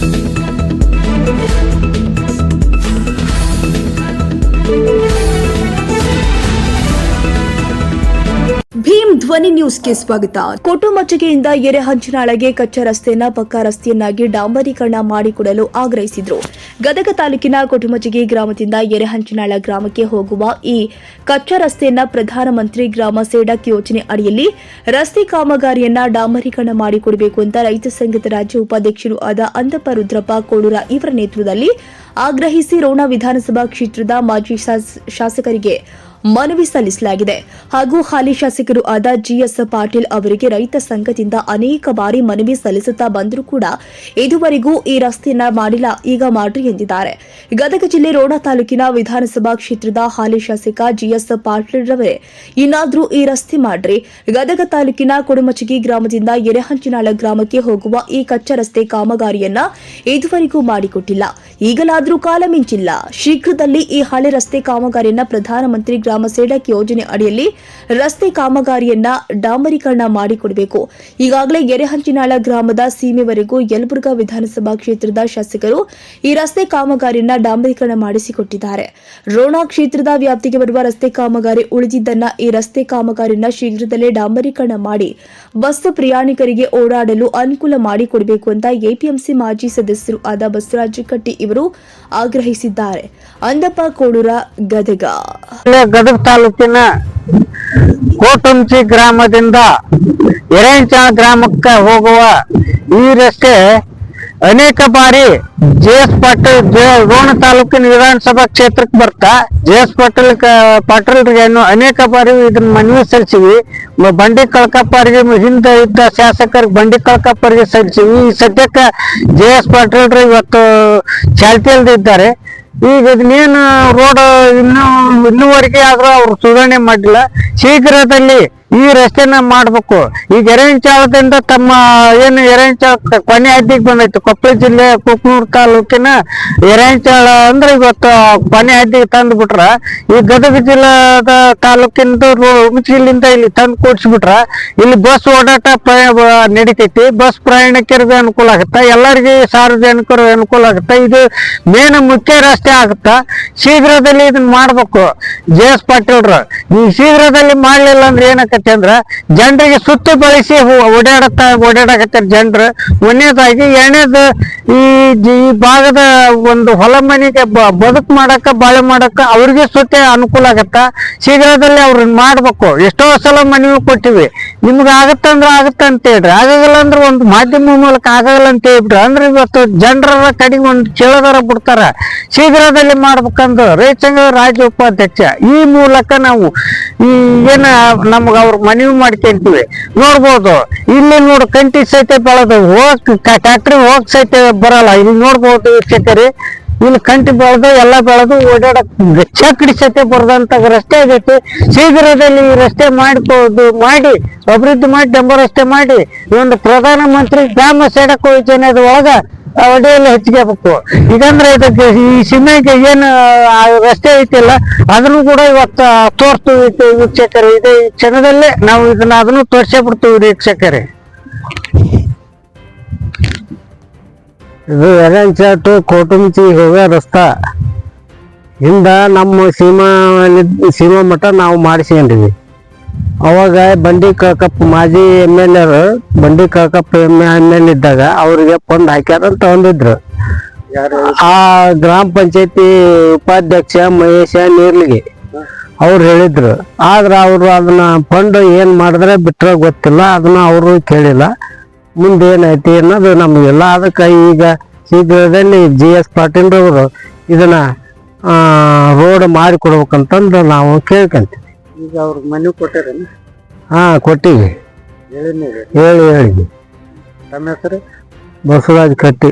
Thank you. ಧ್ವನಿ ನ್ಯೂಸ್ಗೆ ಸ್ವಾಗತ. ಕೊಟುಮಚ್ಚಿಗೆಯಿಂದ ಎರೆಹಂಚಿನಾಳಗೆ ಕಚ್ಚಾ ರಸ್ತೆಯನ್ನ ಪಕ್ಕಾ ರಸ್ತೆಯನ್ನಾಗಿ ಡಾಂಬರೀಕರಣ ಮಾಡಿಕೊಡಲು ಆಗ್ರಹಿಸಿದ್ರು. ಗದಗ ತಾಲೂಕಿನ ಕೊಟುಮಚ್ಚಿಗೆ ಗ್ರಾಮದಿಂದ ಎರೆಹಂಚಿನಾಳ ಗ್ರಾಮಕ್ಕೆ ಹೋಗುವ ಈ ಕಚ್ಚಾ ರಸ್ತೆಯನ್ನ ಪ್ರಧಾನಮಂತ್ರಿ ಗ್ರಾಮ ಸೇಡಕ್ ಯೋಜನೆ ಅಡಿಯಲ್ಲಿ ರಸ್ತೆ ಕಾಮಗಾರಿಯನ್ನ ಡಾಂಬರೀಕರಣ ಮಾಡಿಕೊಡಬೇಕು ಅಂತ ರೈತ ಸಂಘದ ರಾಜ್ಯ ಉಪಾಧ್ಯಕ್ಷರು ಆದ ಅಂದಪ್ಪ ರುದ್ರಪ್ಪ ಕೋಡೂರ ಇವರ ನೇತೃತ್ವದಲ್ಲಿ ಆಗ್ರಹಿಸಿ ರೋಣ ವಿಧಾನಸಭಾ ಕ್ಷೇತ್ರದ ಮಾಜಿ ಶಾಸ್- ಶಾಸಕರಿಗೆ ಮನವಿ ಸಲ್ಲಿಸಲಾಗಿದೆ. ಹಾಗೂ ಹಾಲಿ ಶಾಸಕರು ಆದ ಜಿಎಸ್ ಪಾಟೀಲ್ ಅವರಿಗೆ ರೈತ ಸಂಘದಿಂದ ಅನೇಕ ಬಾರಿ ಮನವಿ ಸಲ್ಲಿಸುತ್ತಾ ಬಂದರೂ ಕೂಡ ಇದುವರೆಗೂ ಈ ರಸ್ತೆಯನ್ನ ಮಾಡಿಲ್ಲ. ಈಗ ಮಾಡ್ರಿ ಎಂದಿದ್ದಾರೆ. ಗದಗ ಜಿಲ್ಲೆ ರೋಣ ತಾಲೂಕಿನ ವಿಧಾನಸಭಾ ಕ್ಷೇತ್ರದ ಹಾಲಿ ಶಾಸಕ ಜಿಎಸ್ ಪಾಟೀಲ್ ರವರೇ, ಇನ್ನಾದರೂ ಈ ರಸ್ತೆ ಮಾಡ್ರಿ. ಗದಗ ತಾಲೂಕಿನ ಕುಡುಮಚಗಿ ಗ್ರಾಮದಿಂದ ಎರೆಹಂಚಿನಾಳ ಗ್ರಾಮಕ್ಕೆ ಹೋಗುವ ಈ ಕಚ್ಚಾ ರಸ್ತೆ ಕಾಮಗಾರಿಯನ್ನ ಇದುವರೆಗೂ ಮಾಡಿಕೊಟ್ಟಿಲ್ಲ. ಈಗಲಾದರೂ ಕಾಲ ಮಿಂಚಿಲ್ಲ. ಶೀಘ್ರದಲ್ಲಿ ಈ ಹಳೆ ರಸ್ತೆ ಕಾಮಗಾರಿಯನ್ನ ಪ್ರಧಾನಮಂತ್ರಿ ಗ್ರಾಮ ಸೇಡಕ್ ಯೋಜನೆ ಅಡಿಯಲ್ಲಿ ರಸ್ತೆ ಕಾಮಗಾರಿಯನ್ನ ಡಾಂಬರೀಕರಣ ಮಾಡಿಕೊಡಬೇಕು. ಈಗಾಗಲೇ ಗೆರೆಹಂಚಿನಾಳ ಗ್ರಾಮದ ಸೀಮೆವರೆಗೂ ಯಲಬುರ್ಗಾ ವಿಧಾನಸಭಾ ಕ್ಷೇತ್ರದ ಶಾಸಕರು ಈ ರಸ್ತೆ ಕಾಮಗಾರಿಯನ್ನ ಡಾಂಬರೀಕರಣ ಮಾಡಿಸಿಕೊಟ್ಟಿದ್ದಾರೆ. ರೋಣಾ ಕ್ಷೇತ್ರದ ವ್ಯಾಪ್ತಿಗೆ ಬರುವ ರಸ್ತೆ ಕಾಮಗಾರಿ ಉಳಿದಿದ್ದನ್ನ ಈ ರಸ್ತೆ ಕಾಮಗಾರಿಯನ್ನ ಶೀಘ್ರದಲ್ಲೇ ಡಾಂಬರೀಕರಣ ಮಾಡಿ ಬಸ್ ಪ್ರಯಾಣಿಕರಿಗೆ ಓಡಾಡಲು ಅನುಕೂಲ ಮಾಡಿಕೊಡಬೇಕು ಅಂತ ಎಪಿಎಂಸಿ ಮಾಜಿ ಸದಸ್ಯರು ಆದ ಬಸವರಾಜ ಕಟ್ಟಿ ಇವರು ಆಗ್ರಹಿಸಿದ್ದಾರೆ. ಅಂದಪ್ಪ, ಕೋಡೂರ, ಗದಗ. ಗದಗ ತಾಲೂಕಿನ ಕೋಟುಂಚಿ ಗ್ರಾಮದಿಂದ ಎರೆಂಚ ಗ್ರಾಮಕ್ಕೆ ಹೋಗುವ ಈ ರಸ್ತೆ ಅನೇಕ ಬಾರಿ ಜೆ ಎಸ್ ಪಾಟೀಲ್ ರೋಣ ತಾಲೂಕಿನ ವಿಧಾನಸಭಾ ಕ್ಷೇತ್ರಕ್ಕೆ ಬರ್ತಾ ಜೆ ಎಸ್ ಪಾಟೀಲ್ ಕ- ಪಾಟೀಲ್ರಿಗೆ ಅನೇಕ ಬಾರಿ ಇದನ್ನ ಮನವಿ ಸಲ್ಲಿಸಿವಿ ಬಂಡಿ ಅವರಿಗೆ ಹಿಂದೆ ಇದ್ದ ಶಾಸಕರಿಗೆ ಬಂಡಿ ಕಳ್ಕಪ್ಪರಿಗೆ ಸಲ್ಲಿಸಿವಿ ಈ ಸದ್ಯಕ್ಕೆ ಜೆ ಎಸ್ ಪಾಟೀಲ್ರು ಇವತ್ತು ಚಾಲ್ತಿಯಲ್ಲಿ ಇದ್ದಾರೆ. ಈಗ ಇದನ್ನೇನು ರೋಡ್ ಇನ್ನೂ ಇನ್ನೂವರೆಗೆ ಆದ್ರೂ ಅವ್ರು ಸುಧಾರಣೆ ಮಾಡಿಲ್ಲ ಶೀಘ್ರದಲ್ಲಿ ಈ ರಸ್ತೆನ ಮಾಡ್ಬೇಕು. ಈಗ ಎರೆಂಚಾಳದಿಂದ ತಮ್ಮ ಏನು ಎರೆಂಚಾಳ ಕೊನೆ ಹದ್ದಿಗೆ ಬಂದೈತೆ. ಕೊಪ್ಪಳ ಜಿಲ್ಲೆ ಕುಕ್ನೂರ್ ತಾಲೂಕಿನ ಎರೆಂಚಾಳ ಅಂದ್ರೆ ಇವತ್ತು ಕೊನೆ ಹದ್ದಿಗೆ ತಂದು ಬಿಟ್ರ. ಈ ಗದಗ ಜಿಲ್ಲಾದ ತಾಲೂಕಿಂದ ಉಮಚಿಲಿಂದ ಇಲ್ಲಿ ತಂದು ಕೂಡ್ಸ್ಬಿಟ್ರ. ಇಲ್ಲಿ ಬಸ್ ಓಡಾಟ ನಡಿತೈತಿ. ಬಸ್ ಪ್ರಯಾಣಿಕರಿಗೆ ಅನುಕೂಲ ಆಗುತ್ತಾ. ಎಲ್ಲರಿಗೆ ಸಾರ್ವಜನಿಕರು ಅನುಕೂಲ ಆಗುತ್ತಾ. ಇದು ಮೇನ್ ಮುಖ್ಯ ರಸ್ತೆ ಆಗುತ್ತಾ. ಶೀಘ್ರದಲ್ಲಿ ಇದನ್ನ ಮಾಡ್ಬೇಕು. ಜೆ ಎಸ್ ಪಾಟೀಲ್ರು. ಈ ಶೀಘ್ರದಲ್ಲಿ ಮಾಡ್ಲಿಲ್ಲ ಅಂದ್ರೆ ಏನಾಕತ್ತೆ ಅಂದ್ರ ಜನರಿಗೆ ಸುತ್ತು ಬಳಸಿ ಓಡಾಡತ್ತ ಓಡಾಡಕತ್ತಾರ ಜನರು. ಒಂದನೇದಾಗಿ ಎರಡನೇದು ಈ ಈ ಭಾಗದ ಒಂದು ಹೊಲ ಮನೆಗೆ ಬದುಕು ಮಾಡಕ್ಕ, ಬಾಳೆ ಮಾಡಕ್ಕ ಅವ್ರಿಗೆ ಸುತ್ತೆ ಅನುಕೂಲ ಆಗತ್ತ. ಶೀಘ್ರದಲ್ಲಿ ಅವ್ರನ್ನ ಮಾಡ್ಬೇಕು. ಎಷ್ಟೋ ಸಲ ಮನವಿ ಕೊಟ್ಟಿವಿ. ನಿಮ್ಗೆ ಆಗತ್ತಂದ್ರ ಆಗತ್ತ ಅಂತ ಹೇಳ್ರಿ. ಆಗಲ್ಲ ಅಂದ್ರೆ ಒಂದು ಮಾಧ್ಯಮ ಮೂಲಕ ಆಗಲ್ಲ ಅಂತ ಹೇಳ್ಬಿಟ್ರಿ ಅಂದ್ರೆ ಇವತ್ತು ಜನರ ಕಡೆಗೆ ಒಂದು ಕೇಳೋದರ ಬಿಡ್ತಾರ. ಶೀಘ್ರದಲ್ಲಿ ಮಾಡ್ಬೇಕಂದು ರೈತ ಸಂಘದ ರಾಜ್ಯ ಉಪಾಧ್ಯಕ್ಷ ಈ ಮೂಲಕ ನಾವು ಏನ ನಮ್ಗ ಅವ್ರ ಮನವಿ ಮಾಡ್ಕೊಂತೀವಿ. ನೋಡ್ಬೋದು. ಇಲ್ಲಿ ನೋಡು, ಕಂಟಿ ಸಹಿತ ಬೆಳೆದು, ಹೋಗ್ ಟ್ಯಾಕ್ಟ್ರಿ ಹೋಗ್ ಸಹಿತ ಬರಲ್ಲ. ಇಲ್ಲಿ ನೋಡ್ಬೋದು ವೀಕ್ಷಕರಿ ಇಲ್ಲಿ ಕಂಟಿ ಬೆಳೆದು, ಎಲ್ಲ ಬೆಳೆದು ಓಡಾಡಕ್ ಚಕ್ಕಡಿ ಸಹಿತ ಬರದಂತ ರಸ್ತೆ ಆಗೈತಿ. ಶೀಘ್ರದಲ್ಲಿ ಈ ರಸ್ತೆ ಮಾಡ್ಕೊಂಡು ಮಾಡಿ, ಅಭಿವೃದ್ಧಿ ಮಾಡಿ ಡಂಬ ರಸ್ತೆ ಮಾಡಿ ಒಂದು ಪ್ರಧಾನ ಮಂತ್ರಿ ಗ್ರಾಮ ಸೇಡಕ್ ಯೋಜನೆ ಒಳಗ ಅಡಿಯಲ್ಲಿ ಹೆಚ್ಚಿಗೆಬೇಕು ಈಗಂದ್ರೆ ಇದಕ್ಕೆ ಈ ಸಿಮೆಂಟ್ ಏನು ರಸ್ತೆ ಐತಿಲ್ಲ, ಅದನ್ನು ಕೂಡ ಇವತ್ತು ತೋರಿಸ್ತೀವಿ ವೀಕ್ಷಕರು. ಇದೇ ಕ್ಷಣದಲ್ಲೇ ನಾವು ಇದನ್ನ ಅದನ್ನು ತೋರಿಸೇ ಬಿಡ್ತೀವಿ ವೀಕ್ಷಕರೇ. ಇದು ಎರಂಚ ಟು ಕೋಟುಂಚಿ ಹೋಗೋ ರಸ್ತಾ. ಹಿಂದ ನಮ್ಮ ಸೀಮಾ ಸೀಮಾ ಮಠ ನಾವು ಮಾಡಿಸ್ಕೊಂಡಿವಿ ಅವಾಗ ಬಂಡಿ ಕಾಕಪ್ಪ ಮಾಜಿ ಎಂ ಎಲ್ ಎರು ಬಂಡಿ ಕಾಕಪ್ಪ ಎಂ ಎಂ ಎಲ್ ಇದ್ದಾಗ ಅವ್ರಿಗೆ ಫಂಡ್ ಹಾಕ್ಯಾರ ಅಂತ ಅಂದಿದ್ರು. ಆ ಗ್ರಾಮ ಪಂಚಾಯತಿ ಉಪಾಧ್ಯಕ್ಷ ಮಹೇಶ ನೀರ್ಲಿಗೆ ಅವ್ರು ಹೇಳಿದ್ರು. ಆದ್ರೆ ಅವರು ಅದನ್ನ ಫಂಡ್ ಏನ್ ಮಾಡಿದ್ರೆ ಬಿಟ್ರೆ ಗೊತ್ತಿಲ್ಲ ಅದನ್ನ ಅವರು ಕೇಳಿಲ್ಲ. ಮುಂದೆ ಏನೈತಿ ಅನ್ನೋದು ನಮಗೆಲ್ಲ ಅದಕ್ಕೆ ಈಗ ಶೀಘ್ರದಲ್ಲಿ ಜಿ ಎಸ್ ಪಾಟೀಲ್ ಅವರು ಇದನ್ನ ರೋಡ್ ಮಾಡಿ ಕೊಡ್ಬೇಕಂತಂದು ನಾವು ಕೇಳ್ಕೊಂತೀವಿ. ಈಗ ಅವ್ರ ಮನೆ ಕೊಟ್ಟಾರ ಹಾ ಕೊಟ್ಟಿವಿ. ಹೇಳಿ ಹೇಳಿ ಹೇಳಿ. ತಮ್ಮ ಹೆಸರು? ಬಸವರಾಜ್ ಕಟ್ಟಿ.